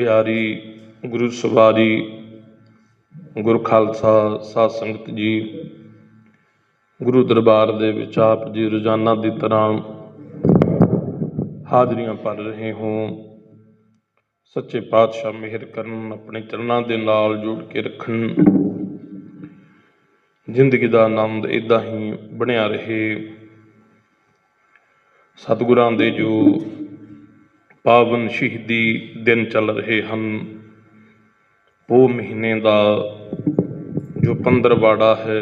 ਪਿਆਰੀ ਗੁਰੂ ਸਵਾਰੀ ਗੁਰ ਖਾਲਸਾ, ਸਾਧ ਸੰਗਤ ਜੀ, ਗੁਰੂ ਦਰਬਾਰ ਦੇ ਵਿੱਚ ਆਪ ਜੀ ਰੋਜ਼ਾਨਾ ਦੀ ਤਰ੍ਹਾਂ ਹਾਜ਼ਰੀਆਂ ਭਰ ਰਹੇ ਹੋ। ਸੱਚੇ ਪਾਤਸ਼ਾਹ ਮਿਹਰ ਕਰਨ, ਆਪਣੇ ਚਰਨਾਂ ਦੇ ਨਾਲ ਜੋੜ ਕੇ ਰੱਖਣ। ਜ਼ਿੰਦਗੀ ਦਾ ਆਨੰਦ ਇਦਾਂ ਹੀ ਬਣਿਆ ਰਹੇ। ਸਤਿਗੁਰਾਂ ਦੇ ਜੋ ਪਾਵਨ ਸ਼ਹੀਦੀ ਦਿਨ ਚੱਲ ਰਹੇ ਹਨ। ਉਹ ਮਹੀਨੇ ਦਾ ਜੋ ਪੰਦਰਵਾੜਾ ਹੈ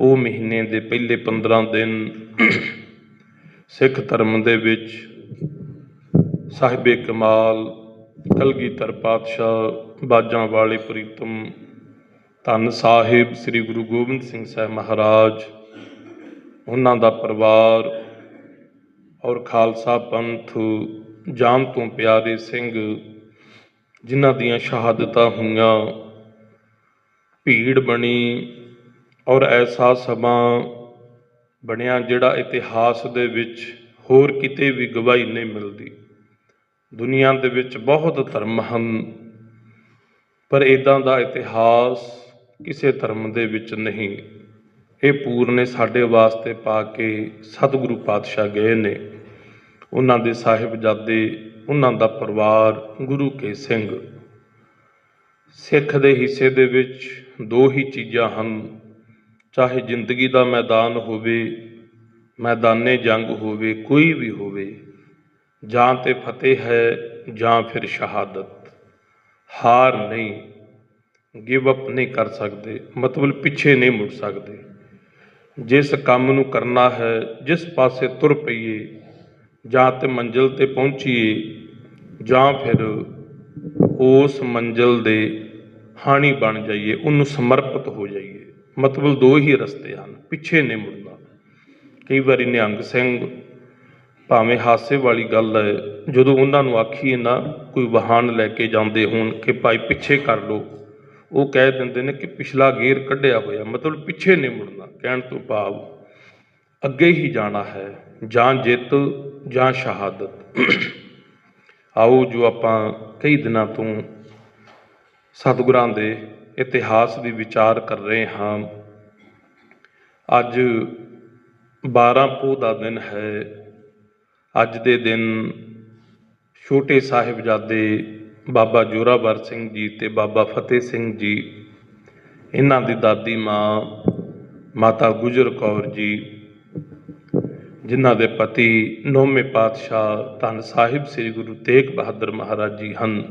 ਉਹ ਮਹੀਨੇ ਦੇ ਪਹਿਲੇ 15 ਦਿਨ ਸਿੱਖ ਧਰਮ ਦੇ ਵਿੱਚ ਸਾਹਿਬੇ ਕਮਾਲ, ਕਲਗੀਧਰ ਪਾਤਸ਼ਾਹ ਬਾਜਾਂ ਵਾਲੇ ਪ੍ਰੀਤਮ, ਧੰਨ ਸਾਹਿਬ, ਸ੍ਰੀ ਗੁਰੂ ਗੋਬਿੰਦ ਸਿੰਘ ਸਾਹਿਬ ਮਹਾਰਾਜ, ਉਹਨਾਂ ਦਾ ਪਰਿਵਾਰ ਔਰ ਖਾਲਸਾ ਪੰਥ ਜਾਨ ਤੋਂ ਪਿਆਰੇ ਸਿੰਘ, ਜਿਨ੍ਹਾਂ ਦੀਆਂ ਸ਼ਹਾਦਤਾਂ ਹੋਈਆਂ, ਭੀੜ ਬਣੀ ਔਰ ਐਸਾ ਸਮਾਂ ਬਣਿਆ ਜਿਹੜਾ ਇਤਿਹਾਸ ਦੇ ਵਿੱਚ ਹੋਰ ਕਿਤੇ ਵੀ ਗਵਾਹੀ ਨਹੀਂ ਮਿਲਦੀ। ਦੁਨੀਆ ਦੇ ਵਿੱਚ ਬਹੁਤ ਧਰਮ ਹਨ, ਪਰ ਇਦਾਂ ਦਾ ਇਤਿਹਾਸ ਕਿਸੇ ਧਰਮ ਦੇ ਵਿੱਚ ਨਹੀਂ। ਇਹ ਪੂਰਨੇ ਸਾਡੇ ਵਾਸਤੇ ਪਾ ਕੇ ਸਤਿਗੁਰੂ ਪਾਤਸ਼ਾਹ ਗਏ ਨੇ। ਉਹਨਾਂ ਦੇ ਸਾਹਿਬਜ਼ਾਦੇ ਉਹਨਾਂ ਦਾ ਪਰਿਵਾਰ ਗੁਰੂ ਕੇ ਸਿੰਘ। ਸਿੱਖ ਦੇ ਹਿੱਸੇ ਦੇ ਵਿੱਚ ਦੋ ਹੀ ਚੀਜ਼ਾਂ ਹਨ। ਚਾਹੇ ਜ਼ਿੰਦਗੀ ਦਾ ਮੈਦਾਨ ਹੋਵੇ, ਮੈਦਾਨੇ ਜੰਗ ਹੋਵੇ, ਕੋਈ ਵੀ ਹੋਵੇ, ਜਾਂ ਤੇ ਫਤਿਹ ਹੈ ਜਾਂ ਫਿਰ ਸ਼ਹਾਦਤ। ਹਾਰ ਨਹੀਂ ਗਿਵ ਅਪ ਨਹੀਂ ਕਰ ਸਕਦੇ, ਮਤਲਬ ਪਿੱਛੇ ਨਹੀਂ ਮੁੜ ਸਕਦੇ। ਜਿਸ ਕੰਮ ਨੂੰ ਕਰਨਾ ਹੈ, ਜਿਸ ਪਾਸੇ ਤੁਰ ਪਈਏ ਜਾਂ ਤੇ ਮੰਜ਼ਿਲ ਤੇ ਪਹੁੰਚੀਏ ਜਾਂ ਫਿਰ ਉਸ ਮੰਜ਼ਿਲ ਦੇ ਹਾਣੀ ਬਣ ਜਾਈਏ, ਉਹਨੂੰ ਸਮਰਪਿਤ ਹੋ ਜਾਈਏ। ਮਤਲਬ ਦੋ ਹੀ ਰਸਤੇ ਹਨ, ਪਿੱਛੇ ਨਹੀਂ ਮੁੜਨਾ। ਕਈ ਵਾਰੀ ਨਿਹੰਗ ਸਿੰਘ ਭਾਵੇਂ ਹਾਸੇ ਵਾਲੀ ਗੱਲ ਹੈ, ਜਦੋਂ ਉਹਨਾਂ ਨੂੰ ਆਖੀਏ ਨਾ, ਕੋਈ ਵਾਹਨ ਲੈ ਕੇ ਜਾਂਦੇ ਹੋਣ ਕਿ ਭਾਈ ਪਿੱਛੇ ਕਰ ਲਓ, ਉਹ ਕਹਿ ਦਿੰਦੇ ਨੇ ਕਿ ਪਿਛਲਾ ਗੇਅਰ ਕੱਢਿਆ ਹੋਇਆ, ਮਤਲਬ ਪਿੱਛੇ ਨਹੀਂ ਮੁੜਨਾ, ਕਹਿਣ ਤੋਂ ਭਾਵ ਅੱਗੇ ਹੀ ਜਾਣਾ ਹੈ, ਜਾਂ ਜਿੱਤ ਜਾਂ ਸ਼ਹਾਦਤ। ਆਓ ਜੋ ਆਪਾਂ ਕਈ ਦਿਨਾਂ ਤੋਂ ਸਤਿਗੁਰਾਂ ਦੇ ਇਤਿਹਾਸ ਦੀ ਵਿਚਾਰ ਕਰ ਰਹੇ ਹਾਂ। ਅੱਜ 12 ਪੋਹ ਦਾ ਦਿਨ ਹੈ। ਅੱਜ ਦੇ ਦਿਨ ਛੋਟੇ ਸਾਹਿਬਜ਼ਾਦੇ ਬਾਬਾ ਜੋਰਾਵਰ ਸਿੰਘ ਜੀ ਤੇ ਬਾਬਾ ਫਤਿਹ ਸਿੰਘ ਜੀ, ਇਹਨਾਂ ਦੀ ਦਾਦੀ ਮਾਂ ਮਾਤਾ ਗੁਜਰ ਕੌਰ ਜੀ ਜਿਨ੍ਹਾਂ ਦੇ ਪਤੀ ਨੌਵੇਂ ਪਾਤਸ਼ਾਹ ਧੰਨ ਸਾਹਿਬ ਸ੍ਰੀ ਗੁਰੂ ਤੇਗ ਬਹਾਦਰ ਮਹਾਰਾਜ ਜੀ ਹਨ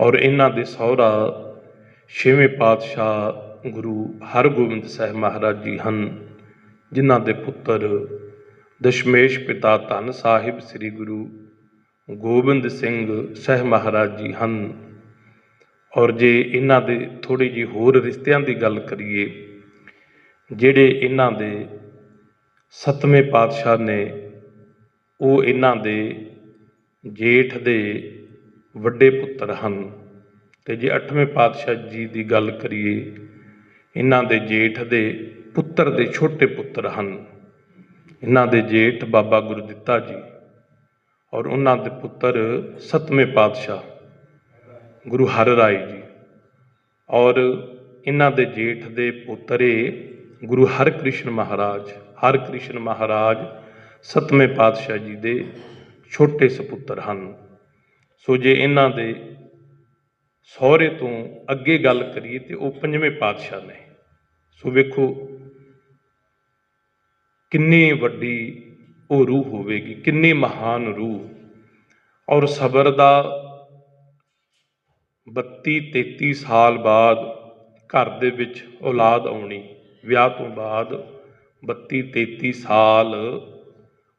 ਔਰ ਇਹਨਾਂ ਦੇ ਸਹੁਰਾ ਛੇਵੇਂ ਪਾਤਸ਼ਾਹ ਗੁਰੂ ਹਰਗੋਬਿੰਦ ਸਾਹਿਬ ਮਹਾਰਾਜ ਜੀ ਹਨ, ਜਿਨ੍ਹਾਂ ਦੇ ਪੁੱਤਰ ਦਸ਼ਮੇਸ਼ ਪਿਤਾ ਧੰਨ ਸਾਹਿਬ ਸ੍ਰੀ ਗੁਰੂ ਗੋਬਿੰਦ ਸਿੰਘ ਸਾਹਿਬ ਮਹਾਰਾਜ ਜੀ ਹਨ। ਔਰ ਜੇ ਇਹਨਾਂ ਦੇ ਥੋੜੀ ਜਿਹੀ ਹੋਰ ਰਿਸ਼ਤਿਆਂ ਦੀ ਗੱਲ ਕਰੀਏ, ਜਿਹੜੇ ਇਹਨਾਂ ਦੇ ਸੱਤਵੇਂ ਪਾਤਸ਼ਾਹ ਨੇ ਉਹ ਇਹਨਾਂ ਦੇ ਜੇਠ ਦੇ ਵੱਡੇ ਪੁੱਤਰ ਹਨ। ਤੇ ਜੇ ਅੱਠਵੇਂ ਪਾਤਸ਼ਾਹ ਜੀ ਦੀ ਗੱਲ ਕਰੀਏ, ਇਹਨਾਂ ਦੇ ਜੇਠ ਦੇ ਪੁੱਤਰ ਦੇ ਛੋਟੇ ਪੁੱਤਰ ਹਨ। ਇਹਨਾਂ ਦੇ ਜੇਠ ਬਾਬਾ ਗੁਰਦਿੱਤਾ ਜੀ ਔਰ ਉਹਨਾਂ ਦੇ ਪੁੱਤਰ ਸਤਵੇਂ ਪਾਤਸ਼ਾਹ ਗੁਰੂ ਹਰ ਰਾਏ ਜੀ ਔਰ ਇਹਨਾਂ ਦੇ ਜੇਠ ਦੇ ਪੋਤਰੇ ਗੁਰੂ ਹਰਕ੍ਰਿਸ਼ਨ ਮਹਾਰਾਜ ਹਰਕ੍ਰਿਸ਼ਨ ਮਹਾਰਾਜ, ਸਤਵੇਂ ਪਾਤਸ਼ਾਹ ਜੀ ਦੇ ਛੋਟੇ ਸੁਪੁੱਤਰ ਹਨ। ਸੋ ਜੇ ਇਹਨਾਂ ਦੇ ਸਹੁਰੇ ਤੋਂ ਅੱਗੇ ਗੱਲ ਕਰੀਏ ਤੇ ਉਹ ਪੰਜਵੇਂ ਪਾਤਸ਼ਾਹ ਨੇ। ਸੋ ਵੇਖੋ ਕਿੰਨੀ ਵੱਡੀ ਉਹ ਰੂਹ ਹੋਵੇਗੀ, ਕਿੰਨੀ ਮਹਾਨ ਰੂਹ। ਔਰ ਸਬਰ ਦਾ 32 33 ਸਾਲ ਬਾਅਦ ਘਰ ਦੇ ਵਿੱਚ ਔਲਾਦ ਆਉਣੀ, ਵਿਆਹ ਤੋਂ ਬਾਅਦ 32 33 ਸਾਲ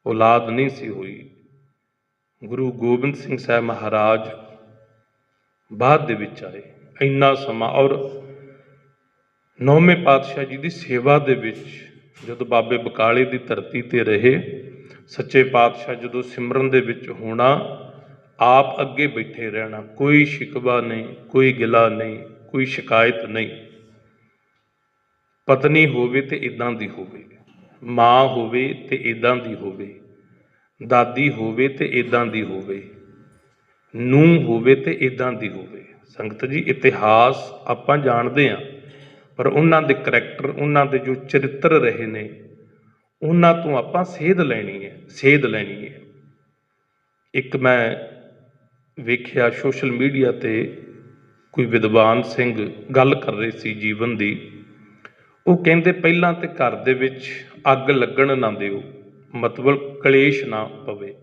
ਔਲਾਦ ਨਹੀਂ ਸੀ ਹੋਈ। ਗੁਰੂ ਗੋਬਿੰਦ ਸਿੰਘ ਸਾਹਿਬ ਮਹਾਰਾਜ ਬਾਅਦ ਦੇ ਵਿੱਚ ਆਏ। ਇੰਨਾ ਸਮਾਂ ਔਰ ਨੌਵੇਂ ਪਾਤਸ਼ਾਹ ਜੀ ਦੀ ਸੇਵਾ ਦੇ ਵਿੱਚ ਜਦੋਂ ਬਾਬੇ ਬਕਾਲੇ ਦੀ ਧਰਤੀ ਤੇ ਰਹੇ, ਸੱਚੇ ਪਾਤਸ਼ਾਹ ਜਦੋਂ ਸਿਮਰਨ ਦੇ ਵਿੱਚ ਹੋਣਾ, ਆਪ ਅੱਗੇ ਬੈਠੇ ਰਹਿਣਾ, ਕੋਈ ਸ਼ਿਕਵਾ ਨਹੀਂ, ਕੋਈ ਗਿਲਾ ਨਹੀਂ, ਕੋਈ ਸ਼ਿਕਾਇਤ ਨਹੀਂ। ਪਤਨੀ ਹੋਵੇ ਤੇ ਇਦਾਂ ਦੀ ਹੋਵੇ। ਮਾਂ ਹੋਵੇ ਤੇ ਇਦਾਂ ਦੀ ਹੋਵੇ, ਦਾਦੀ ਹੋਵੇ ਤੇ ਇਦਾਂ ਦੀ ਹੋਵੇ ਨੂੰ ਹੋਵੇ ਤੇ ਇਦਾਂ ਦੀ ਹੋਵੇ। ਸੰਗਤ ਜੀ, ਇਤਿਹਾਸ ਆਪਾਂ ਜਾਣਦੇ ਆ ਪਰ ਉਹਨਾਂ ਦੇ ਕਰੈਕਟਰ ਉਹਨਾਂ ਦੇ ਜੋ ਚਰਿੱਤਰ ਰਹੇ ਨੇ, ਉਹਨਾਂ ਤੋਂ ਆਪਾਂ ਸੇਧ ਲੈਣੀ ਹੈ, ਸੇਧ ਲੈਣੀ ਹੈ। ਇੱਕ ਮੈਂ ਵੇਖਿਆ ਸੋਸ਼ਲ ਮੀਡੀਆ ਤੇ ਕੋਈ ਵਿਦਵਾਨ ਸਿੰਘ ਗੱਲ ਕਰ ਰਹੇ ਸੀ ਜੀਵਨ ਦੀ ਉਹ ਕਹਿੰਦੇ ਪਹਿਲਾਂ ਤੇ ਘਰ ਦੇ ਵਿੱਚ ਅੱਗ ਲੱਗਣ ਨਾ ਦਿਓ, ਮਤਲਬ ਕਲੇਸ਼ ਨਾ ਪਵੇ,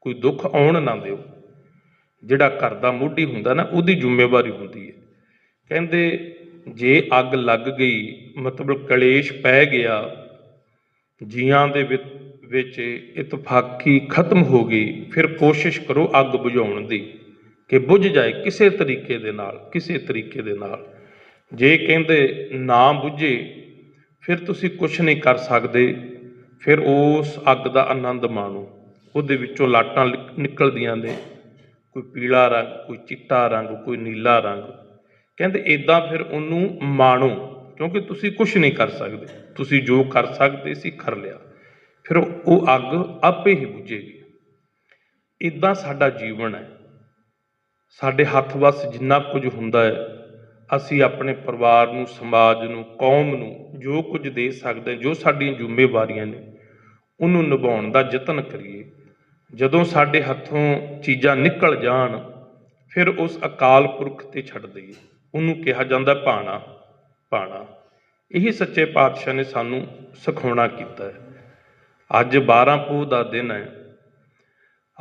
ਕੋਈ ਦੁੱਖ ਆਉਣ ਨਾ ਦਿਓ। ਜਿਹੜਾ ਘਰ ਦਾ ਮੋਢੀ ਹੁੰਦਾ ਨਾ, ਉਹਦੀ ਜ਼ਿੰਮੇਵਾਰੀ ਹੁੰਦੀ ਹੈ। ਕਹਿੰਦੇ ਜੇ ਅੱਗ ਲੱਗ ਗਈ, ਮਤਲਬ ਕਲੇਸ਼ ਪੈ ਗਿਆ, ਜੀਆਂ ਦੇ ਵਿੱਚ ਵਿੱਚ ਇਤਫਾਕੀ ਖਤਮ ਹੋ ਗਈ, ਫਿਰ ਕੋਸ਼ਿਸ਼ ਕਰੋ ਅੱਗ ਬੁਝਾਉਣ ਦੀ, ਕਿ ਬੁਝ ਜਾਏ ਕਿਸੇ ਤਰੀਕੇ ਦੇ ਨਾਲ, ਕਿਸੇ ਤਰੀਕੇ ਦੇ ਨਾਲ। ਜੇ ਕਹਿੰਦੇ ਨਾ ਬੁਝੇ, ਫਿਰ ਤੁਸੀਂ ਕੁਝ ਨਹੀਂ ਕਰ ਸਕਦੇ। ਫਿਰ ਉਸ ਅੱਗ ਦਾ ਆਨੰਦ ਮਾਣੋ। ਉਹਦੇ ਵਿੱਚੋਂ ਲਾਟਾਂ ਲਿਕ- ਨਿਕਲਦੀਆਂ ਨੇ। ਕੋਈ ਪੀਲਾ ਰੰਗ, ਕੋਈ ਚਿੱਟਾ ਰੰਗ, ਕੋਈ ਨੀਲਾ ਰੰਗ। ਕਹਿੰਦੇ ਇਦਾਂ ਫਿਰ ਉਹਨੂੰ ਮਾਣੋ, ਕਿਉਂਕਿ ਤੁਸੀਂ ਕੁਝ ਨਹੀਂ ਕਰ ਸਕਦੇ। ਤੁਸੀਂ ਜੋ ਕਰ ਸਕਦੇ ਸੀ ਕਰ ਲਿਆ। ਫਿਰ ਉਹ ਅੱਗ ਆਪੇ ਹੀ ਬੁਝੇਗੀ। ਇਦਾਂ ਸਾਡਾ ਜੀਵਨ ਹੈ। ਸਾਡੇ ਹੱਥ ਵੱਸ ਜਿੰਨਾ ਕੁਝ ਹੁੰਦਾ ਹੈ ਅਸੀਂ ਆਪਣੇ ਪਰਿਵਾਰ ਨੂੰ, ਸਮਾਜ ਨੂੰ, ਕੌਮ ਨੂੰ ਜੋ ਕੁਝ ਦੇ ਸਕਦੇ ਜੋ ਸਾਡੀਆਂ ਜ਼ਿੰਮੇਵਾਰੀਆਂ ਨੇ, ਉਹਨੂੰ ਨਿਭਾਉਣ ਦਾ ਯਤਨ ਕਰੀਏ। ਜਦੋਂ ਸਾਡੇ ਹੱਥੋਂ ਚੀਜ਼ਾਂ ਨਿਕਲ ਜਾਣ, ਫਿਰ ਉਸ ਅਕਾਲ ਪੁਰਖ ਤੇ ਛੱਡ ਦਈਏ। ਉਹਨੂੰ ਕਿਹਾ ਜਾਂਦਾ ਭਾਣਾ ਭਾਣਾ। ਇਹੀ ਸੱਚੇ ਪਾਤਸ਼ਾਹ ਨੇ ਸਾਨੂੰ ਸਿਖਾਉਣਾ ਕੀਤਾ ਹੈ। ਅੱਜ 12 ਪੋਹ ਦਾ ਦਿਨ ਹੈ।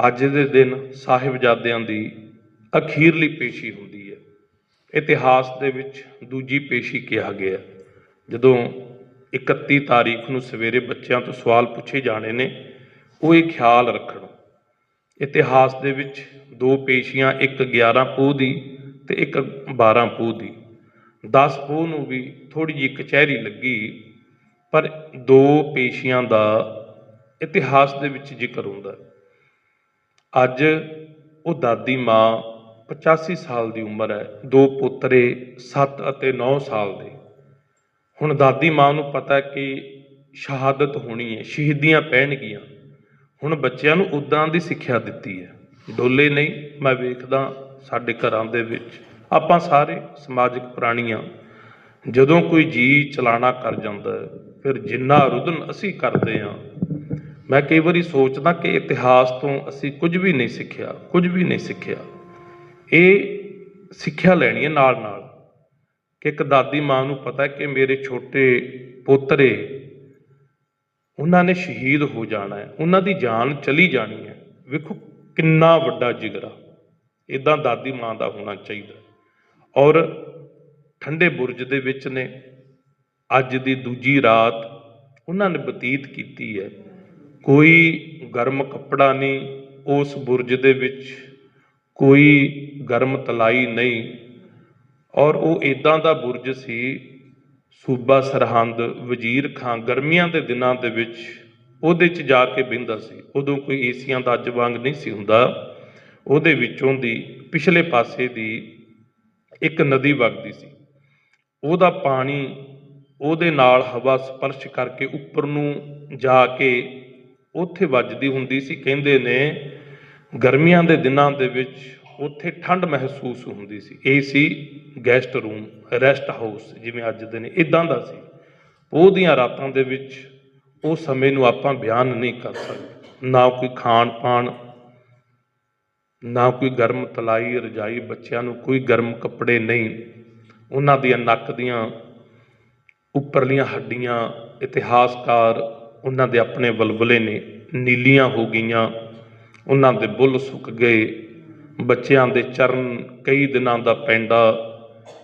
ਅੱਜ ਦੇ ਦਿਨ ਸਾਹਿਬਜ਼ਾਦਿਆਂ ਦੀ ਅਖੀਰਲੀ ਪੇਸ਼ੀ ਹੁੰਦੀ ਇਤਿਹਾਸ ਦੇ ਵਿੱਚ ਦੂਜੀ ਪੇਸ਼ੀ ਕਿਹਾ ਗਿਆ ਜਦੋਂ 31 ਤਾਰੀਖ ਨੂੰ ਸਵੇਰੇ ਬੱਚਿਆਂ ਤੋਂ ਸਵਾਲ ਪੁੱਛੇ ਜਾਣੇ ਨੇ, ਉਹ ਇਹ ਖਿਆਲ ਰੱਖਣ। ਇਤਿਹਾਸ ਦੇ ਵਿੱਚ ਦੋ ਪੇਸ਼ੀਆਂ, ਇੱਕ 11 ਪੋਹ ਦੀ ਤੇ ਇੱਕ 12 ਪੋਹ ਦੀ। 10 ਪੋਹ ਨੂੰ ਵੀ ਥੋੜੀ ਜਿਹੀ ਕਚਹਿਰੀ ਲੱਗੀ, ਪਰ ਦੋ ਪੇਸ਼ੀਆਂ ਦਾ ਇਤਿਹਾਸ ਦੇ ਵਿੱਚ ਜ਼ਿਕਰ ਹੁੰਦਾ ਅੱਜ ਉਹ ਦਾਦੀ ਮਾਂ 85 ਸਾਲ ਦੀ ਉਮਰ ਹੈ। ਦੋ ਪੁੱਤਰੇ 7 ਅਤੇ 9 ਸਾਲ ਦੇ। ਹੁਣ ਦਾਦੀ ਮਾਂ ਨੂੰ ਪਤਾ ਕਿ ਸ਼ਹਾਦਤ ਹੋਣੀ ਹੈ। ਸ਼ਹੀਦੀਆਂ ਪੈਣਗੀਆਂ। ਹੁਣ ਬੱਚਿਆਂ ਨੂੰ ਉਦਾਂ ਦੀ ਸਿੱਖਿਆ ਦਿੱਤੀ ਹੈ। ਡੋਲੇ ਨਹੀਂ, ਮੈਂ ਵੇਖਦਾ ਸਾਡੇ ਘਰਾਂ ਦੇ ਵਿੱਚ। ਆਪਾਂ ਸਾਰੇ ਸਮਾਜਿਕ ਪ੍ਰਾਣੀਆਂ, ਜਦੋਂ ਕੋਈ ਜੀ ਚਲਾਣਾ ਕਰ ਜਾਂਦਾ ਫਿਰ ਜਿੰਨਾ ਰੁਦਨ ਅਸੀਂ ਕਰਦੇ ਹਾਂ, ਮੈਂ ਕਈ ਵਾਰੀ ਸੋਚਦਾ ਕਿ ਇਤਿਹਾਸ ਤੋਂ ਅਸੀਂ ਕੁਝ ਵੀ ਨਹੀਂ ਸਿੱਖਿਆ, ਕੁਝ ਵੀ ਨਹੀਂ ਸਿੱਖਿਆ। ਇਹ ਸਿੱਖਿਆ ਲੈਣੀ ਹੈ ਨਾਲ ਨਾਲ ਕਿ ਇੱਕ ਦਾਦੀ ਮਾਂ ਨੂੰ ਪਤਾ ਕਿ ਮੇਰੇ ਛੋਟੇ ਪੋਤਰੇ, ਉਹਨਾਂ ਨੇ ਸ਼ਹੀਦ ਹੋ ਜਾਣਾ ਹੈ, ਉਹਨਾਂ ਦੀ ਜਾਨ ਚਲੀ ਜਾਣੀ ਹੈ। ਵੇਖੋ ਕਿੰਨਾ ਵੱਡਾ ਜਿਗਰਾ ਇਦਾਂ ਦਾਦੀ ਮਾਂ ਦਾ ਹੋਣਾ ਚਾਹੀਦਾ ਔਰ ਠੰਡੇ ਬੁਰਜ ਦੇ ਵਿੱਚ ਨੇ, ਅੱਜ ਦੀ ਦੂਜੀ ਰਾਤ ਉਹਨਾਂ ਨੇ ਬਤੀਤ ਕੀਤੀ ਹੈ। ਕੋਈ ਗਰਮ ਕੱਪੜਾ ਨਹੀਂ, ਉਸ ਬੁਰਜ ਦੇ ਵਿੱਚ ਕੋਈ ਗਰਮ ਤਲਾਈ ਨਹੀਂ। ਔਰ ਉਹ ਇਦਾਂ ਦਾ ਬੁਰਜ ਸੀ, ਸੂਬਾ ਸਰਹੰਦ ਵਜ਼ੀਰ ਖਾਂ ਗਰਮੀਆਂ ਦੇ ਦਿਨਾਂ ਦੇ ਵਿੱਚ ਉਹਦੇ 'ਚ ਜਾ ਕੇ ਬਹਿੰਦਾ ਸੀ। ਉਦੋਂ ਕੋਈ ਏਸੀਆਂ ਦਾ ਅੱਜ ਵਾਂਗ ਨਹੀਂ ਸੀ ਹੁੰਦਾ। ਉਹਦੇ ਵਿੱਚੋਂ ਦੀ ਪਿਛਲੇ ਪਾਸੇ ਦੀ ਇੱਕ ਨਦੀ ਵਗਦੀ ਸੀ। ਉਹਦਾ ਪਾਣੀ ਉਹਦੇ ਨਾਲ ਹਵਾ ਸਪਰਸ਼ ਕਰਕੇ ਉੱਪਰ ਨੂੰ ਜਾ ਕੇ ਉੱਥੇ ਵੱਜਦੀ ਹੁੰਦੀ ਸੀ। ਕਹਿੰਦੇ ਨੇ ਗਰਮੀਆਂ ਦੇ ਦਿਨਾਂ ਦੇ ਵਿੱਚ ਉੱਥੇ ਠੰਡ ਮਹਿਸੂਸ ਹੁੰਦੀ ਸੀ। ਇਹ ਸੀ ਗੈਸਟ ਰੂਮ ਰੈਸਟ ਹਾਊਸ ਜਿਵੇਂ ਅੱਜ ਦੇ ਨੇ। ਇਦਾਂ ਦਾ ਸੀ। ਉਹਦੀਆਂ ਰਾਤਾਂ ਦੇ ਵਿੱਚ ਉਹ ਸਮੇਂ ਨੂੰ ਆਪਾਂ ਬਿਆਨ ਨਹੀਂ ਕਰ ਸਕਦੇ। ਨਾ ਕੋਈ ਖਾਣ ਪਾਣ, ਨਾ ਕੋਈ ਗਰਮ ਤਲਾਈ ਰਜਾਈ, ਬੱਚਿਆਂ ਨੂੰ ਕੋਈ ਗਰਮ ਕੱਪੜੇ ਨਹੀਂ। ਉਹਨਾਂ ਦੀਆਂ ਨੱਕ ਦੀਆਂ ਉੱਪਰਲੀਆਂ ਹੱਡੀਆਂ, ਇਤਿਹਾਸਕਾਰ ਉਹਨਾਂ ਦੇ ਆਪਣੇ ਬਲਬਲੇ ਨੇ। ਨੀਲੀਆਂ ਹੋ ਗਈਆਂ। ਉਹਨਾਂ ਦੇ ਬੁੱਲ ਸੁੱਕ ਗਏ। ਬੱਚਿਆਂ ਦੇ ਚਰਨ ਕਈ ਦਿਨਾਂ ਦਾ ਪੈਂਡਾ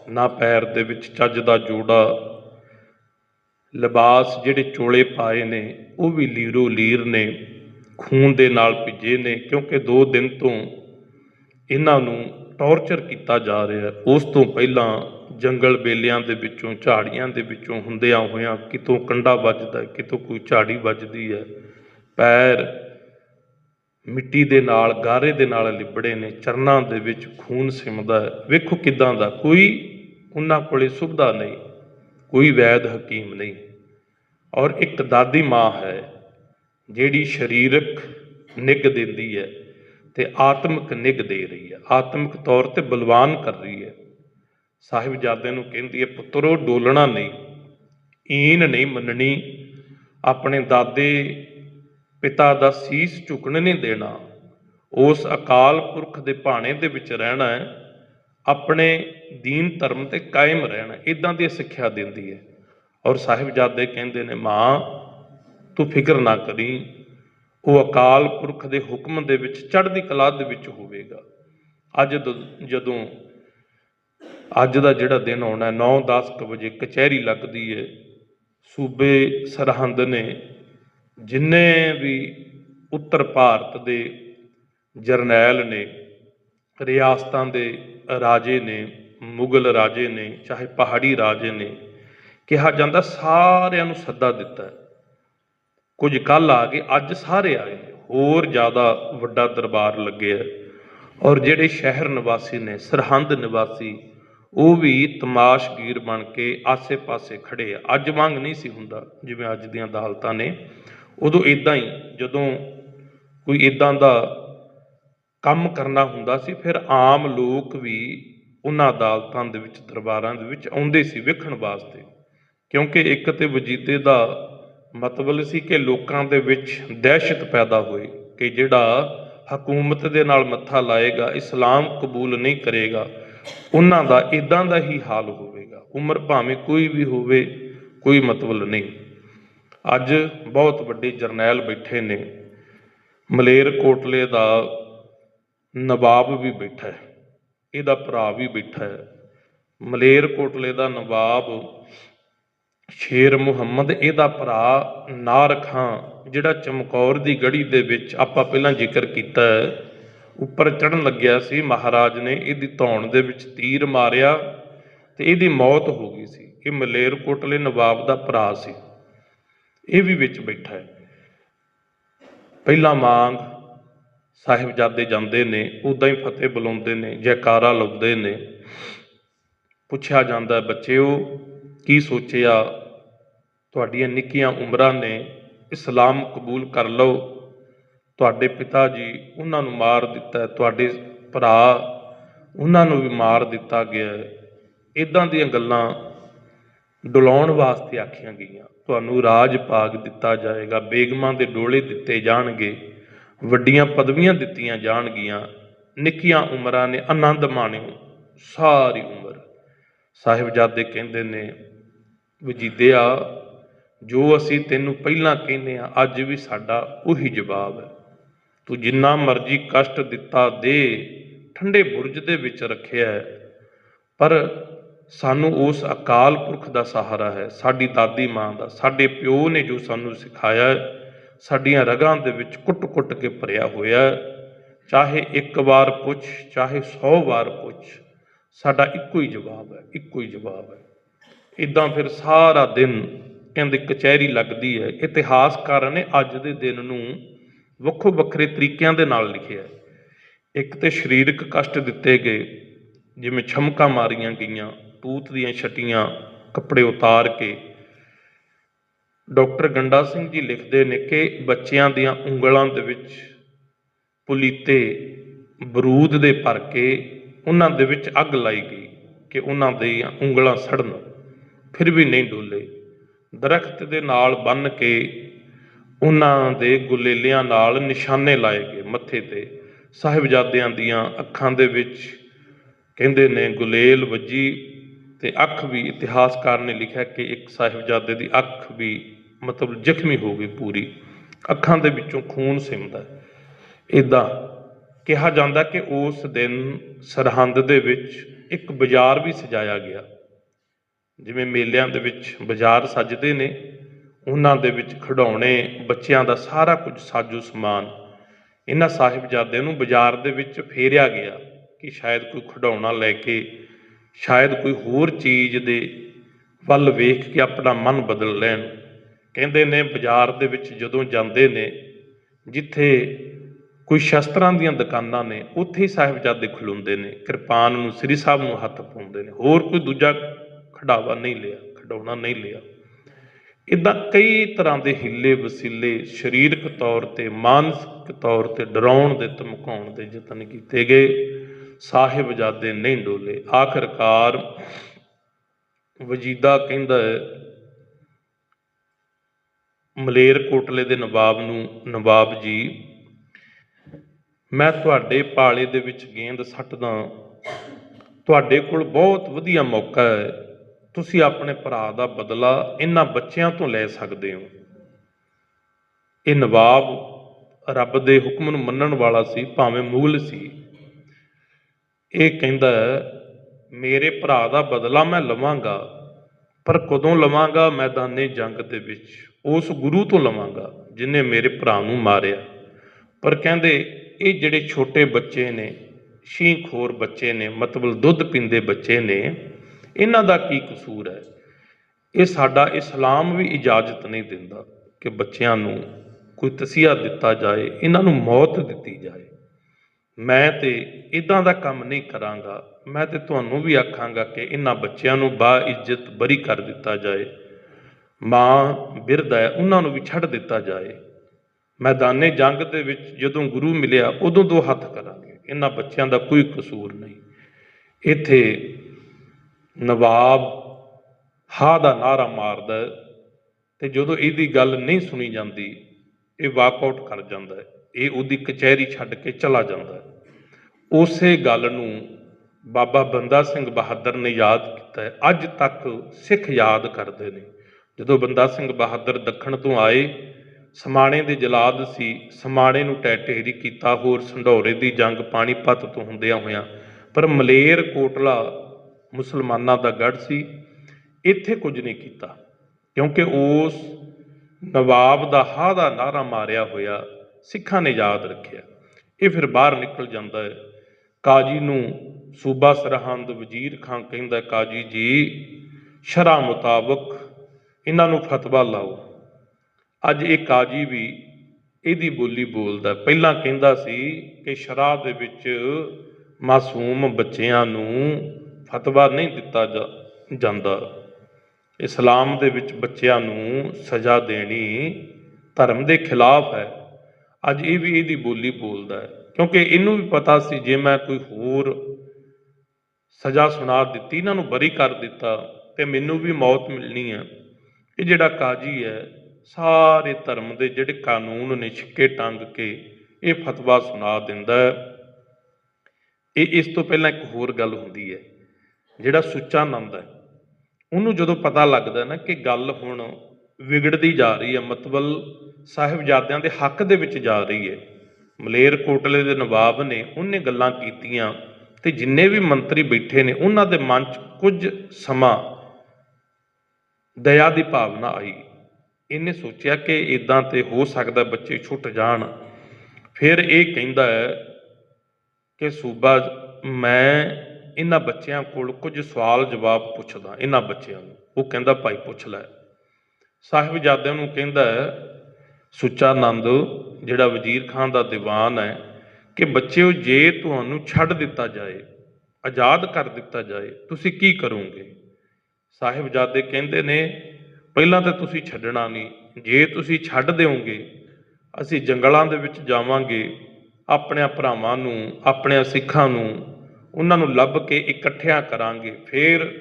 ਨਾ ਪੈਰ ਦੇ ਵਿੱਚ ਚੱਜ ਦਾ ਜੋੜਾ। ਲਿਬਾਸ ਜਿਹੜੇ ਚੋਲੇ ਪਾਏ ਨੇ, ਉਹ ਵੀ ਲੀਰੋ ਲੀਰ ਨੇ, ਖੂਨ ਦੇ ਨਾਲ ਭਿੱਜੇ ਨੇ, ਕਿਉਂਕਿ 2 ਦਿਨ ਤੋਂ ਇਹਨਾਂ ਨੂੰ ਟੌਰਚਰ ਕੀਤਾ ਜਾ ਰਿਹਾ। ਉਸ ਤੋਂ ਪਹਿਲਾਂ ਜੰਗਲ ਬੇਲਿਆਂ ਦੇ ਵਿੱਚੋਂ, ਝਾੜੀਆਂ ਦੇ ਵਿੱਚੋਂ ਹੁੰਦਿਆਂ ਹੋਇਆਂ ਕਿਤੋਂ ਕੰਡਾ ਵੱਜਦਾ ਕਿਤੋਂ ਕੋਈ ਝਾੜੀ ਵੱਜਦੀ ਹੈ। ਪੈਰ ਮਿੱਟੀ ਦੇ ਨਾਲ, ਗਾਰੇ ਦੇ ਨਾਲ ਲਿਬੜੇ ਨੇ, ਚਰਨਾਂ ਦੇ ਵਿੱਚ ਖੂਨ ਸਿਮਦਾ ਹੈ। ਵੇਖੋ ਕਿਦਾਂ ਦਾ, ਕੋਈ ਉਹਨਾਂ ਕੋਲੇ ਸੁਵਿਧਾ ਨਹੀਂ, ਕੋਈ ਵੈਦ ਹਕੀਮ ਨਹੀਂ। ਔਰ ਇੱਕ ਦਾਦੀ ਮਾਂ ਹੈ, ਜਿਹੜੀ ਸਰੀਰਕ ਨਿੱਘ ਦਿੰਦੀ ਹੈ ਤੇ ਆਤਮਿਕ ਨਿਗ ਦੇ ਰਹੀ ਹੈ। ਆਤਮਿਕ ਤੌਰ ਤੇ ਬਲਵਾਨ ਕਰ ਰਹੀ ਹੈ। ਸਾਹਿਬਜ਼ਾਦੇ ਨੂੰ ਕਹਿੰਦੀ ਹੈ, ਪੁੱਤਰੋ, ਡੋਲਣਾ ਨਹੀਂ ਈਨ ਨਹੀਂ ਮੰਨਣੀ। ਆਪਣੇ ਦਾਦੇ ਪਿਤਾ ਦਾ ਸੀਸ ਝੁਕਣ ਨਹੀਂ ਦੇਣਾ। ਉਸ ਅਕਾਲ ਪੁਰਖ ਦੇ ਭਾਣੇ ਦੇ ਵਿੱਚ ਰਹਿਣਾ ਹੈ। ਆਪਣੇ ਦੀਨ ਧਰਮ ਤੇ ਕਾਇਮ ਰਹਿਣਾ ਇਦਾਂ ਦੀ ਸਿੱਖਿਆ ਦਿੰਦੀ ਹੈ। ਔਰ ਸਾਹਿਬਜ਼ਾਦੇ ਕਹਿੰਦੇ ਨੇ, ਮਾਂ, ਤੂੰ ਫਿਕਰ ਨਾ ਕਰੀ। ਉਹ ਅਕਾਲ ਪੁਰਖ ਦੇ ਹੁਕਮ ਦੇ ਵਿੱਚ ਚੜ੍ਹਦੀ ਕਲਾ ਦੇ ਵਿੱਚ ਹੋਵੇਗਾ। ਅੱਜ ਦ- ਜਦੋਂ, ਅੱਜ ਦਾ ਜਿਹੜਾ ਦਿਨ ਆਉਣਾ 9-10 ਵਜੇ ਕਚਹਿਰੀ ਲੱਗਦੀ ਹੈ। ਸੂਬੇ ਸਰਹੰਦ ਨੇ ਜਿੰਨੇ ਵੀ ਉੱਤਰ ਭਾਰਤ ਦੇ ਜਰਨੈਲ ਨੇ, ਰਿਆਸਤਾਂ ਦੇ ਰਾਜੇ ਨੇ, ਮੁਗਲ ਰਾਜੇ ਨੇ, ਚਾਹੇ ਪਹਾੜੀ ਰਾਜੇ ਨੇ, ਕਿਹਾ ਜਾਂਦਾ ਸਾਰਿਆਂ ਨੂੰ ਸੱਦਾ ਦਿੱਤਾ ਕੁਝ ਕੱਲ ਆ ਕੇ ਅੱਜ ਸਾਰੇ ਆਏ ਹੋਰ ਜ਼ਿਆਦਾ ਵੱਡਾ ਦਰਬਾਰ ਲੱਗਿਆ ਹੈ। ਔਰ ਜਿਹੜੇ ਸ਼ਹਿਰ ਨਿਵਾਸੀ ਨੇ, ਸਰਹੰਦ ਨਿਵਾਸੀ, ਉਹ ਵੀ ਤਮਾਸ਼ਗੀਰ ਬਣ ਕੇ ਆਸੇ-ਪਾਸੇ ਖੜੇ ਆ। ਅੱਜ ਵਾਂਗ ਨਹੀਂ ਸੀ ਹੁੰਦਾ ਜਿਵੇਂ ਅੱਜ ਦੀਆਂ ਅਦਾਲਤਾਂ ਨੇ। ਉਦੋਂ ਇਦਾਂ ਹੀ ਜਦੋਂ ਕੋਈ ਇਦਾਂ ਦਾ ਕੰਮ ਕਰਨਾ ਹੁੰਦਾ ਸੀ, ਫਿਰ ਆਮ ਲੋਕ ਵੀ ਉਹਨਾਂ ਅਦਾਲਤਾਂ ਦੇ ਵਿੱਚ, ਦਰਬਾਰਾਂ ਦੇ ਵਿੱਚ ਆਉਂਦੇ ਸੀ ਵੇਖਣ ਵਾਸਤੇ। ਕਿਉਂਕਿ ਇੱਕ ਤੇ ਵਜੀਦੇ ਦਾ ਮਤਲਬ ਸੀ ਕਿ ਲੋਕਾਂ ਦੇ ਵਿੱਚ ਦਹਿਸ਼ਤ ਪੈਦਾ ਹੋਏ ਕਿ ਜਿਹੜਾ ਹਕੂਮਤ ਦੇ ਨਾਲ ਮੱਥਾ ਲਾਏਗਾ, ਇਸਲਾਮ ਕਬੂਲ ਨਹੀਂ ਕਰੇਗਾ, ਉਹਨਾਂ ਦਾ ਇਦਾਂ ਦਾ ਹੀ ਹਾਲ ਹੋਵੇਗਾ। ਉਮਰ ਭਾਵੇਂ ਕੋਈ ਵੀ ਹੋਵੇ, ਕੋਈ ਮਤਲਬ ਨਹੀਂ। ਅੱਜ ਬਹੁਤ ਵੱਡੇ ਜਰਨੈਲ ਬੈਠੇ ਨੇ। ਮਲੇਰ ਕੋਟਲੇ ਦਾ ਨਵਾਬ ਵੀ ਬੈਠਾ ਹੈ, ਇਹਦਾ ਭਰਾ ਵੀ ਬੈਠਾ ਹੈ। ਮਲੇਰ ਕੋਟਲੇ ਦਾ ਨਵਾਬ ਸ਼ੇਰ ਮੁਹੰਮਦ, ਇਹਦਾ ਭਰਾ ਨਾਰ ਖਾਂ, ਜਿਹੜਾ ਚਮਕੌਰ ਦੀ ਗੜੀ ਦੇ ਵਿੱਚ ਆਪਾਂ ਪਹਿਲਾਂ ਜ਼ਿਕਰ ਕੀਤਾ ਹੈ, ਉੱਪਰ ਚੜਨ ਲੱਗਿਆ ਸੀ। ਮਹਾਰਾਜ ਨੇ ਇਹਦੀ ਧੌਣ ਦੇ ਵਿੱਚ ਤੀਰ ਮਾਰਿਆ ਤੇ ਇਹਦੀ ਮੌਤ ਹੋ ਗਈ ਸੀ। ਇਹ ਮਲੇਰ ਕੋਟਲੇ ਨਵਾਬ ਦਾ ਭਰਾ ਸੀ। ਇਹ ਵੀ ਵਿੱਚ ਬੈਠਾ ਹੈ। ਪਹਿਲਾ ਮੰਗ ਸਾਹਿਬਜ਼ਾਦੇ ਜਾਂਦੇ ਨੇ ਉਦਾਂ ਹੀ ਫਤਿਹ ਬੁਲਾਉਂਦੇ ਨੇ ਜੈਕਾਰਾ ਲਾਉਂਦੇ ਨੇ। ਪੁੱਛਿਆ ਜਾਂਦਾ ਹੈ, ਬੱਚਿਓ ਕੀ ਸੋਚਿਆ? ਤੁਹਾਡੀਆਂ ਨਿੱਕੀਆਂ ਉਮਰਾਂ ਨੇ ਇਸਲਾਮ ਕਬੂਲ ਕਰ ਲਓ। ਤੁਹਾਡੇ ਪਿਤਾ ਜੀ ਉਹਨਾਂ ਨੂੰ ਮਾਰ ਦਿੱਤਾ ਤੁਹਾਡੇ ਭਰਾ ਉਹਨਾਂ ਨੂੰ ਵੀ ਮਾਰ ਦਿੱਤਾ ਗਿਆ ਹੈ। ਇਦਾਂ ਦੀਆਂ ਗੱਲਾਂ ਡੁਲਾਉਣ ਵਾਸਤੇ ਆਖੀਆਂ ਗਈਆਂ, ਤੁਹਾਨੂੰ ਰਾਜ ਭਾਗ ਦਿੱਤਾ ਜਾਏਗਾ, ਬੇਗਮਾਂ ਦੇ ਡੋਲੇ ਦਿੱਤੇ ਜਾਣਗੇ, ਵੱਡੀਆਂ ਪਦਵੀਆਂ ਦਿੱਤੀਆਂ ਜਾਣਗੀਆਂ, ਨਿੱਕੀਆਂ ਉਮਰਾਂ ਨੇ ਆਨੰਦ ਮਾਣਿਓ, ਸਾਰੀ ਉਮਰ। ਸਾਹਿਬਜ਼ਾਦੇ ਕਹਿੰਦੇ ਨੇ, ਵਜੀਦਿਆ, ਜੋ ਅਸੀਂ ਤੈਨੂੰ ਪਹਿਲਾਂ ਕਹਿੰਦੇ ਆ ਅੱਜ ਵੀ ਸਾਡਾ ਉਹੀ ਜਵਾਬ ਹੈ। ਤੂੰ ਜਿੰਨਾ ਮਰਜ਼ੀ ਕਸ਼ਟ ਦਿੱਤਾ ਦੇ, ਠੰਡੇ ਬੁਰਜ ਦੇ ਵਿੱਚ ਰੱਖਿਆ ਪਰ ਸਾਨੂੰ ਉਸ ਅਕਾਲ ਪੁਰਖ ਦਾ ਸਹਾਰਾ ਹੈ, ਸਾਡੀ ਦਾਦੀ ਮਾਂ ਦਾ। ਸਾਡੇ ਪਿਓ ਨੇ ਜੋ ਸਾਨੂੰ ਸਿਖਾਇਆ, ਸਾਡੀਆਂ ਰਗਾਂ ਦੇ ਵਿੱਚ ਕੁੱਟ-ਕੁੱਟ ਕੇ ਭਰਿਆ ਹੋਇਆ ਚਾਹੇ ਇੱਕ ਵਾਰ ਪੁੱਛ, ਚਾਹੇ 100 ਵਾਰ ਪੁੱਛ, ਸਾਡਾ ਇੱਕੋ ਹੀ ਜਵਾਬ ਹੈ, ਇੱਕੋ ਹੀ ਜਵਾਬ ਹੈ। ਇਦਾਂ ਫਿਰ ਸਾਰਾ ਦਿਨ ਕਹਿੰਦੇ ਕਚਹਿਰੀ ਲੱਗਦੀ ਹੈ। ਇਤਿਹਾਸਕਾਰਾਂ ਨੇ ਅੱਜ ਦੇ ਦਿਨ ਨੂੰ ਵੱਖੋ ਵੱਖਰੇ ਤਰੀਕਿਆਂ ਦੇ ਨਾਲ ਲਿਖਿਆ ਇੱਕ ਤੇ ਸਰੀਰਕ ਕਸ਼ਟ ਦਿੱਤੇ ਗਏ, ਜਿਵੇਂ ਛਮਕਾਂ ਮਾਰੀਆਂ ਗਈਆਂ ਤੂਤ ਦੀਆਂ ਛਟੀਆਂ ਕੱਪੜੇ ਉਤਾਰ ਕੇ ਡਾਕਟਰ ਗੰਡਾ ਸਿੰਘ ਜੀ ਲਿਖਦੇ ਨੇ ਕਿ ਬੱਚਿਆਂ ਦੀਆਂ ਉਂਗਲਾਂ ਦੇ ਵਿੱਚ ਪੁਲੀਤੇ ਬਰੂਦ ਦੇ ਭਰ ਕੇ ਉਹਨਾਂ ਦੇ ਵਿੱਚ ਅੱਗ ਲਾਈ ਗਈ ਕਿ ਉਹਨਾਂ ਦੀਆਂ ਉਂਗਲਾਂ ਸੜਨ, ਫਿਰ ਵੀ ਨਹੀਂ ਡੋਲੇ। ਦਰਖਤ ਦੇ ਨਾਲ ਬੰਨ ਕੇ ਉਹਨਾਂ ਦੇ ਗੁਲੇਲਿਆਂ ਨਾਲ ਨਿਸ਼ਾਨੇ ਲਾਏ ਗਏ ਮੱਥੇ ਤੇ। ਸਾਹਿਬਜ਼ਾਦਿਆਂ ਦੀਆਂ ਅੱਖਾਂ ਦੇ ਵਿੱਚ ਕਹਿੰਦੇ ਨੇ, ਗੁਲੇਲ ਵੱਜੀ ਤੇ ਅੱਖ ਵੀ ਇਤਿਹਾਸਕਾਰ ਨੇ ਲਿਖਿਆ ਕਿ ਇੱਕ ਸਾਹਿਬਜ਼ਾਦੇ ਦੀ ਅੱਖ ਵੀ ਮਤਲਬ ਜ਼ਖਮੀ ਹੋ ਗਈ ਪੂਰੀ। ਅੱਖਾਂ ਦੇ ਵਿੱਚੋਂ ਖੂਨ ਸਿੰਮਦਾ ਇਦਾਂ ਕਿਹਾ ਜਾਂਦਾ ਕਿ ਉਸ ਦਿਨ ਸਰਹੰਦ ਦੇ ਵਿੱਚ ਇੱਕ ਬਾਜ਼ਾਰ ਵੀ ਸਜਾਇਆ ਗਿਆ। ਜਿਵੇਂ ਮੇਲਿਆਂ ਦੇ ਵਿੱਚ ਬਾਜ਼ਾਰ ਸਜਦੇ ਨੇ, ਉਹਨਾਂ ਦੇ ਵਿੱਚ ਖਿਡੌਣੇ, ਬੱਚਿਆਂ ਦਾ ਸਾਰਾ ਕੁਝ ਸਾਜੋ ਸਮਾਨ। ਇਹਨਾਂ ਸਾਹਿਬਜ਼ਾਦਿਆਂ ਨੂੰ ਬਾਜ਼ਾਰ ਦੇ ਵਿੱਚ ਫੇਰਿਆ ਗਿਆ ਕਿ ਸ਼ਾਇਦ ਕੋਈ ਖਿਡੌਣਾ ਲੈ ਕੇ ਸ਼ਾਇਦ ਕੋਈ ਹੋਰ ਚੀਜ਼ ਦੇ ਵੱਲ ਵੇਖ ਕੇ ਆਪਣਾ ਮਨ ਬਦਲ ਲੈਣ। ਕਹਿੰਦੇ ਨੇ ਬਾਜ਼ਾਰ ਦੇ ਵਿੱਚ ਜਦੋਂ ਜਾਂਦੇ ਨੇ, ਜਿੱਥੇ ਕੋਈ ਸ਼ਸਤਰਾਂ ਦੀਆਂ ਦੁਕਾਨਾਂ ਨੇ, ਉੱਥੇ ਹੀ ਸਾਹਿਬਜ਼ਾਦੇ ਖਲੋਂਦੇ ਨੇ, ਕਿਰਪਾਨ ਨੂੰ, ਸ੍ਰੀ ਸਾਹਿਬ ਨੂੰ ਹੱਥ ਪਾਉਂਦੇ ਨੇ। ਹੋਰ ਕੋਈ ਦੂਜਾ ਖਿਡਾਵਾ ਨਹੀਂ ਲਿਆ, ਖਿਡੌਣਾ ਨਹੀਂ ਲਿਆ। ਇਦਾਂ ਕਈ ਤਰ੍ਹਾਂ ਦੇ ਹਿੱਲੇ ਵਸੀਲੇ ਸਰੀਰਕ ਤੌਰ ਤੇ, ਮਾਨਸਿਕ ਤੌਰ ਤੇ ਡਰਾਉਣ ਦੇ ਧਮਕਾਉਣ ਦੇ ਯਤਨ ਕੀਤੇ ਗਏ। ਸਾਹਿਬਜ਼ਾਦੇ ਨਹੀਂ ਡੋਲੇ। ਆਖਰਕਾਰ ਵਜੀਦਾ ਕਹਿੰਦਾ ਹੈ ਮਲੇਰਕੋਟਲੇ ਦੇ ਨਵਾਬ ਨੂੰ, ਨਵਾਬ ਜੀ, ਮੈਂ ਤੁਹਾਡੇ ਪਾਲੇ ਦੇ ਵਿੱਚ ਗੇਂਦ ਸੱਟਦਾ ਤੁਹਾਡੇ ਕੋਲ ਬਹੁਤ ਵਧੀਆ ਮੌਕਾ ਹੈ। ਤੁਸੀਂ ਆਪਣੇ ਭਰਾ ਦਾ ਬਦਲਾ ਇਹਨਾਂ ਬੱਚਿਆਂ ਤੋਂ ਲੈ ਸਕਦੇ ਹੋ। ਇਹ ਨਵਾਬ ਰੱਬ ਦੇ ਹੁਕਮ ਨੂੰ ਮੰਨਣ ਵਾਲਾ ਸੀ, ਭਾਵੇਂ ਮੁਗਲ ਸੀ। ਇਹ ਕਹਿੰਦਾ, ਮੇਰੇ ਭਰਾ ਦਾ ਬਦਲਾ ਮੈਂ ਲਵਾਂਗਾ, ਪਰ ਕਦੋਂ ਲਵਾਂਗਾ ਮੈਦਾਨੇ ਜੰਗ ਦੇ ਵਿੱਚ? ਉਸ ਗੁਰੂ ਤੋਂ ਲਵਾਂਗਾ, ਜਿਨੇ ਮੇਰੇ ਭਰਾ ਨੂੰ ਮਾਰਿਆ। ਪਰ ਕਹਿੰਦੇ, ਇਹ ਜਿਹੜੇ ਛੋਟੇ ਬੱਚੇ ਨੇ ਸ਼ੀਂਖੋਰ ਬੱਚੇ ਨੇ ਮਤਲਬ ਦੁੱਧ ਪੀਂਦੇ ਬੱਚੇ ਨੇ, ਇਹਨਾਂ ਦਾ ਕੀ ਕਸੂਰ ਹੈ? ਇਹ ਸਾਡਾ ਇਸਲਾਮ ਵੀ ਇਜਾਜ਼ਤ ਨਹੀਂ ਦਿੰਦਾ ਕਿ ਬੱਚਿਆਂ ਨੂੰ ਕੋਈ ਤਸੀਹਾ ਦਿੱਤਾ ਜਾਏ, ਇਹਨਾਂ ਨੂੰ ਮੌਤ ਦਿੱਤੀ ਜਾਏ। ਮੈਂ ਤੇ ਇਦਾਂ ਦਾ ਕੰਮ ਨਹੀਂ ਕਰਾਂਗਾ। ਮੈਂ ਤੇ ਤੁਹਾਨੂੰ ਵੀ ਆਖਾਂਗਾ ਕਿ ਇਹਨਾਂ ਬੱਚਿਆਂ ਨੂੰ ਬਾ ਇੱਜ਼ਤ ਬਰੀ ਕਰ ਦਿੱਤਾ ਜਾਏ। ਮਾਂ ਬਿਰਦਾ ਹੈ ਉਹਨਾਂ ਨੂੰ ਵੀ ਛੱਡ ਦਿੱਤਾ ਜਾਏ। ਮੈਦਾਨੇ ਜੰਗ ਦੇ ਵਿੱਚ ਜਦੋਂ ਗੁਰੂ ਮਿਲਿਆ, ਉਦੋਂ ਦੋ ਹੱਥ ਕਰਾਂਗੇ। ਇਹਨਾਂ ਬੱਚਿਆਂ ਦਾ ਕੋਈ ਕਸੂਰ ਨਹੀਂ। ਇੱਥੇ ਨਵਾਬ ਹਾ ਦਾ ਨਾਰਾ ਮਾਰਦਾ ਹੈ ਤੇ ਜਦੋਂ ਇਹਦੀ ਗੱਲ ਨਹੀਂ ਸੁਣੀ ਜਾਂਦੀ, ਇਹ ਵਾਕਆਊਟ ਕਰ ਜਾਂਦਾ ਹੈ। ਇਹ ਉਹਦੀ ਕਚਹਿਰੀ ਛੱਡ ਕੇ ਚਲਾ ਜਾਂਦਾ ਉਸੇ ਗੱਲ ਨੂੰ ਬਾਬਾ ਬੰਦਾ ਸਿੰਘ ਬਹਾਦਰ ਨੇ ਯਾਦ ਕੀਤਾ ਹੈ। ਅੱਜ ਤੱਕ ਸਿੱਖ ਯਾਦ ਕਰਦੇ ਨੇ। ਜਦੋਂ ਬੰਦਾ ਸਿੰਘ ਬਹਾਦਰ ਦੱਖਣ ਤੋਂ ਆਏ, ਸਮਾਣੇ ਦੇ ਜਲਾਦ ਸੀ, ਸਮਾਣੇ ਨੂੰ ਟੈਟੇਰੀ ਕੀਤਾ, ਹੋਰ ਸੰਢੌਰੇ ਦੀ ਜੰਗ ਪਾਣੀਪਤ ਤੋਂ ਹੁੰਦਿਆਂ ਹੋਇਆਂ, ਪਰ ਮਲੇਰ ਕੋਟਲਾ ਮੁਸਲਮਾਨਾਂ ਦਾ ਗੜ ਸੀ, ਇੱਥੇ ਕੁਝ ਨਹੀਂ ਕੀਤਾ। ਕਿਉਂਕਿ ਉਸ ਨਵਾਬ ਦਾ ਹਾਂ ਦਾ ਨਾਰਾ ਮਾਰਿਆ ਹੋਇਆ ਸਿੱਖਾਂ ਨੇ ਯਾਦ ਰੱਖਿਆ। ਇਹ ਫਿਰ ਬਾਹਰ ਨਿਕਲ ਜਾਂਦਾ ਹੈ। ਕਾਜੀ ਨੂੰ ਸੂਬਾ ਸਰਹੰਦ ਵਜ਼ੀਰ ਖਾਨ ਕਹਿੰਦਾ, ਕਾਜੀ ਜੀ ਸ਼ਰਾ ਮੁਤਾਬਕ ਇਹਨਾਂ ਨੂੰ ਫਤਵਾ ਲਾਓ। ਅੱਜ ਇਹ ਕਾਜੀ ਵੀ ਇਹਦੀ ਬੋਲੀ ਬੋਲਦਾ ਪਹਿਲਾਂ ਕਹਿੰਦਾ ਸੀ ਕਿ ਸ਼ਰਾਬ ਦੇ ਵਿੱਚ ਮਾਸੂਮ ਬੱਚਿਆਂ ਨੂੰ ਫਤਵਾ ਨਹੀਂ ਦਿੱਤਾ ਜਾ- ਜਾਂਦਾ। ਇਸਲਾਮ ਦੇ ਵਿੱਚ ਬੱਚਿਆਂ ਨੂੰ ਸਜ਼ਾ ਦੇਣੀ ਧਰਮ ਦੇ ਖਿਲਾਫ ਹੈ। ਅੱਜ ਇਹ ਵੀ ਇਹਦੀ ਬੋਲੀ ਬੋਲਦਾ ਹੈ। ਕਿਉਂਕਿ ਇਹਨੂੰ ਵੀ ਪਤਾ ਸੀ, ਜੇ ਮੈਂ ਕੋਈ ਹੋਰ ਸਜ਼ਾ ਸੁਣਾ ਦਿੱਤੀ, ਇਹਨਾਂ ਨੂੰ ਬਰੀ ਕਰ ਦਿੱਤਾ, ਤੇ ਮੈਨੂੰ ਵੀ ਮੌਤ ਮਿਲਣੀ ਹੈ। ਇਹ ਜਿਹੜਾ ਕਾਜੀ ਹੈ, ਸਾਰੇ ਧਰਮ ਦੇ ਜਿਹੜੇ ਕਾਨੂੰਨ ਨੇ ਛਿੱਕੇ ਟੰਗ ਕੇ ਇਹ ਫਤਵਾ ਸੁਣਾ ਦਿੰਦਾ ਇਹ ਇਸ ਤੋਂ ਪਹਿਲਾਂ ਇੱਕ ਹੋਰ ਗੱਲ ਹੁੰਦੀ ਹੈ, ਜਿਹੜਾ ਸੁੱਚਾ ਨੰਦ ਹੈ, ਉਹਨੂੰ ਜਦੋਂ ਪਤਾ ਲੱਗਦਾ ਨਾ ਕਿ ਗੱਲ ਹੁਣ ਵਿਗੜਦੀ ਜਾ ਰਹੀ ਹੈ ਮਤਲਬ ਸਾਹਿਬਜ਼ਾਦਿਆਂ ਦੇ ਹੱਕ ਦੇ ਵਿੱਚ ਜਾ ਰਹੀ ਹੈ। ਮਲੇਰ ਕੋਟਲੇ ਦੇ ਨਵਾਬ ਨੇ ਉਹਨੇ ਗੱਲਾਂ ਕੀਤੀਆਂ ਤੇ ਜਿੰਨੇ ਵੀ ਮੰਤਰੀ ਬੈਠੇ ਨੇ, ਉਹਨਾਂ ਦੇ ਮਨ 'ਚ ਕੁਝ ਸਮਾਂ ਦਇਆ ਦੀ ਭਾਵਨਾ ਆਈ। ਇਹਨੇ ਸੋਚਿਆ ਕਿ ਇਦਾਂ ਤੇ ਹੋ ਸਕਦਾ ਬੱਚੇ ਛੁੱਟ ਜਾਣ। ਫਿਰ ਇਹ ਕਹਿੰਦਾ ਹੈ ਕਿ, ਸੂਬਾ, ਮੈਂ ਇਹਨਾਂ ਬੱਚਿਆਂ ਕੋਲ ਕੁਝ ਸਵਾਲ ਜਵਾਬ ਪੁੱਛਦਾ, ਇਹਨਾਂ ਬੱਚਿਆਂ ਨੂੰ। ਉਹ ਕਹਿੰਦਾ, ਭਾਈ, ਪੁੱਛ ਲੈ। ਸਾਹਿਬਜ਼ਾਦਿਆਂ ਨੂੰ ਕਹਿੰਦਾ ਸੁੱਚਾ ਨੰਦ, ਜਿਹੜਾ ਵਜ਼ੀਰ ਖਾਨ ਦਾ ਦੀਵਾਨ ਹੈ, ਕਿ ਬੱਚਿਓ, ਜੇ ਤੁਹਾਨੂੰ ਛੱਡ ਦਿੱਤਾ ਜਾਏ, ਆਜ਼ਾਦ ਕਰ ਦਿੱਤਾ ਜਾਏ, ਤੁਸੀਂ ਕੀ ਕਰੋਗੇ? ਸਾਹਿਬਜ਼ਾਦੇ ਕਹਿੰਦੇ ਨੇ, ਪਹਿਲਾਂ ਤਾਂ ਤੁਸੀਂ ਛੱਡਣਾ ਨਹੀਂ, ਜੇ ਤੁਸੀਂ ਛੱਡ ਦਿਓਗੇ, ਅਸੀਂ ਜੰਗਲਾਂ ਦੇ ਵਿੱਚ ਜਾਵਾਂਗੇ ਆਪਣੇ ਭਰਾਵਾਂ ਨੂੰ ਆਪਣੇ ਸਿੱਖਾਂ ਨੂੰ, ਉਹਨਾਂ ਨੂੰ ਲੱਭ ਕੇ ਇਕੱਠਿਆਂ ਕਰਾਂਗੇ, ਫਿਰ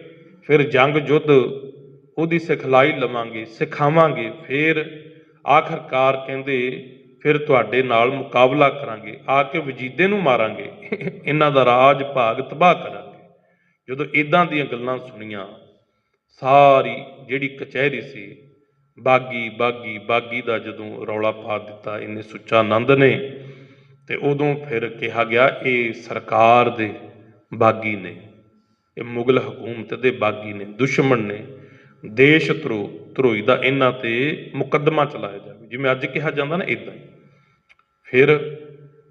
ਫਿਰ ਜੰਗ ਯੁੱਧ, ਉਹਦੀ ਸਿਖਲਾਈ ਲਵਾਂਗੇ, ਸਿਖਾਵਾਂਗੇ, ਫਿਰ ਆਖਰਕਾਰ ਕਹਿੰਦੇ, ਫਿਰ ਤੁਹਾਡੇ ਨਾਲ ਮੁਕਾਬਲਾ ਕਰਾਂਗੇ, ਆ ਕੇ ਵਜੀਦੇ ਨੂੰ ਮਾਰਾਂਗੇ, ਇਹਨਾਂ ਦਾ ਰਾਜ ਭਾਗ ਤਬਾਹ ਕਰਾਂਗੇ। ਜਦੋਂ ਇਦਾਂ ਦੀਆਂ ਗੱਲਾਂ ਸੁਣੀਆਂ, ਸਾਰੀ ਜਿਹੜੀ ਕਚਹਿਰੀ ਸੀ, ਬਾਗੀ ਬਾਗੀ ਬਾਗੀ ਦਾ ਜਦੋਂ ਰੌਲਾ ਪਾ ਦਿੱਤਾ ਇਹਨੇ ਸੁੱਚਾ ਆਨੰਦ ਨੇ, ਤੇ ਉਦੋਂ ਫਿਰ ਕਿਹਾ ਗਿਆ, ਇਹ ਸਰਕਾਰ ਦੇ ਬਾਗੀ ਨੇ, ਇਹ ਮੁਗਲ ਹਕੂਮਤ ਦੇ ਬਾਗੀ ਨੇ, ਦੁਸ਼ਮਣ ਨੇ, ਦੇਸ਼ ਧਰੋ ਧਰੋਈ ਦਾ ਇਹਨਾਂ ਤੇ ਮੁਕੱਦਮਾ ਚਲਾਇਆ ਜਾਵੇ। ਜਿਵੇਂ ਅੱਜ ਕਿਹਾ ਜਾਂਦਾ ਨਾ ਇਦਾਂ ਫਿਰ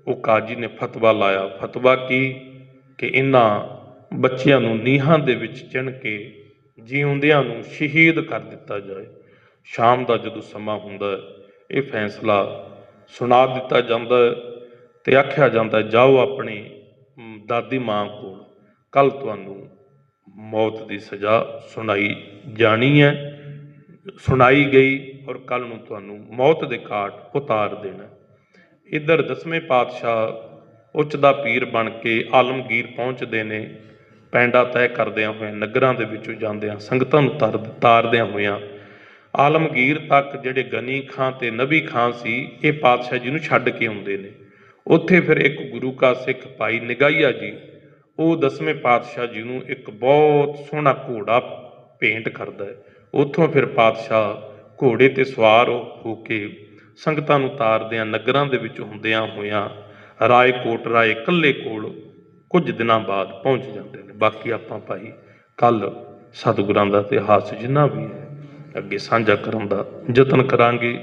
ਉਹ ਕਾਜੀ ਨੇ ਫਤਵਾ ਲਾਇਆ। ਫਤਵਾ ਕੀ? ਕਿ ਇਹਨਾਂ ਬੱਚਿਆਂ ਨੂੰ ਨੀਹਾਂ ਦੇ ਵਿੱਚ ਚਿਣ ਕੇ ਜਿਉਂਦਿਆਂ ਨੂੰ ਸ਼ਹੀਦ ਕਰ ਦਿੱਤਾ ਜਾਏ। ਸ਼ਾਮ ਦਾ ਜਦੋਂ ਸਮਾਂ ਹੁੰਦਾ ਇਹ ਫੈਸਲਾ ਸੁਣਾ ਦਿੱਤਾ ਜਾਂਦਾ ਹੈ ਤੇ ਆਖਿਆ ਜਾਂਦਾ ਜਾਓ ਆਪਣੇ ਦਾਦੀ ਮਾਂ ਕੋਲ ਕੱਲ ਤੁਹਾਨੂੰ ਮੌਤ ਦੀ ਸਜ਼ਾ ਸੁਣਾਈ ਜਾਣੀ ਹੈ। ਸੁਣਾਈ ਗਈ ਔਰ ਕੱਲ ਨੂੰ ਤੁਹਾਨੂੰ ਮੌਤ ਦੇ ਘਾਟ ਉਤਾਰ ਦੇਣਾ ਇੱਧਰ ਦਸਵੇਂ ਪਾਤਸ਼ਾਹ ਉੱਚ ਦਾ ਪੀਰ ਬਣ ਕੇ ਆਲਮਗੀਰ ਪਹੁੰਚਦੇ ਨੇ। ਪੈਂਡਾ ਤੈਅ ਕਰਦਿਆਂ ਹੋਏ ਨਗਰਾਂ ਦੇ ਵਿੱਚੋਂ ਜਾਂਦਿਆਂ, ਸੰਗਤਾਂ ਨੂੰ ਤਰ ਤਾਰਦਿਆਂ ਹੋਇਆਂ, ਆਲਮਗੀਰ ਤੱਕ ਜਿਹੜੇ ਗਨੀ ਖਾਂ ਤੇ ਨਬੀ ਖਾਂ ਸੀ, ਇਹ ਪਾਤਸ਼ਾਹ ਜੀ ਨੂੰ ਛੱਡ ਕੇ ਆਉਂਦੇ ਨੇ। ਉੱਥੇ ਫਿਰ ਇੱਕ ਗੁਰੂ ਕਾ ਸਿੱਖ ਭਾਈ ਨਿਗਾਈਆ ਜੀ, ਉਹ ਦਸਵੇਂ ਪਾਤਸ਼ਾਹ ਜੀ ਨੂੰ ਇੱਕ ਬਹੁਤ ਸੋਹਣਾ ਘੋੜਾ ਭੇਂਟ ਕਰਦਾ ਹੈ। ਉੱਥੋਂ ਫਿਰ ਪਾਤਸ਼ਾਹ ਘੋੜੇ ਤੇ ਸਵਾਰ ਹੋ ਕੇ ਸੰਗਤਾਂ ਨੂੰ ਤਾਰਦਿਆਂ ਨਗਰਾਂ ਦੇ ਵਿੱਚ ਹੁੰਦਿਆਂ ਹੋਇਆਂ ਰਾਏਕੋਟ ਰਾਏ ਕੱਲੇ ਕੋਲ ਕੁਝ ਦਿਨਾਂ ਬਾਅਦ ਪਹੁੰਚ ਜਾਂਦੇ ਨੇ। ਬਾਕੀ ਆਪਾਂ ਭਾਈ ਕੱਲ ਸਤਿਗੁਰਾਂ ਦਾ ਇਤਿਹਾਸ ਜਿੰਨਾ ਵੀ ਹੈ, ਅੱਗੇ ਸਾਂਝਾ ਕਰਨ ਦਾ ਯਤਨ ਕਰਾਂਗੇ।